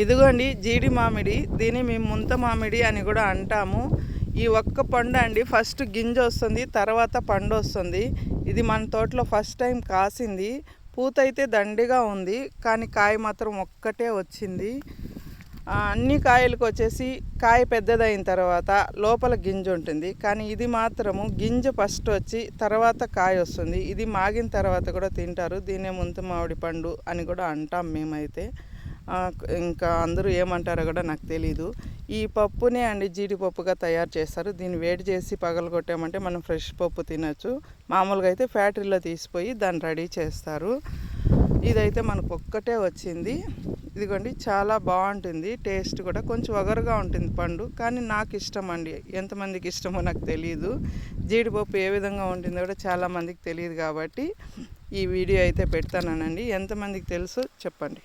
ఇదిగోండి జీడి మామిడి. దీన్ని మేము ముంత మామిడి అని కూడా అంటాము. ఈ ఒక్క పండు అండి ఫస్ట్ గింజ వస్తుంది తర్వాత పండు వస్తుంది. ఇది మన తోటలో ఫస్ట్ టైం కాసింది. పూత అయితే దండిగా ఉంది కానీ కాయ మాత్రం ఒక్కటే వచ్చింది. అన్ని కాయలకు వచ్చేసి కాయ పెద్దదైన తర్వాత లోపల గింజ ఉంటుంది. కానీ ఇది మాత్రము గింజ ఫస్ట్ వచ్చి తర్వాత కాయ వస్తుంది. ఇది మాగిన తర్వాత కూడా తింటారు. దీనే ముంత మామిడి పండు అని కూడా అంటాం మేమైతే. ఇంకా అందరూ ఏమంటారో కూడా నాకు తెలీదు. ఈ పప్పునే అండి జీడిపప్పుగా తయారు చేస్తారు. దీన్ని వేడి చేసి పగలగొట్టామంటే మనం ఫ్రెష్ పప్పు తినచ్చు. మామూలుగా అయితే ఫ్యాక్టరీలో తీసిపోయి దాన్ని రెడీ చేస్తారు. ఇదైతే మనకు ఒక్కటే వచ్చింది. ఇదిగోండి చాలా బాగుంటుంది. టేస్ట్ కూడా కొంచెం వగరుగా ఉంటుంది పండు కానీ నాకు ఇష్టం అండి. ఎంతమందికి ఇష్టమో నాకు తెలియదు జీడిపప్పు ఏ విధంగా ఉంటుందో కూడా చాలామందికి తెలియదు కాబట్టి ఈ వీడియో అయితే పెడతానండి ఎంతమందికి తెలుసు చెప్పండి.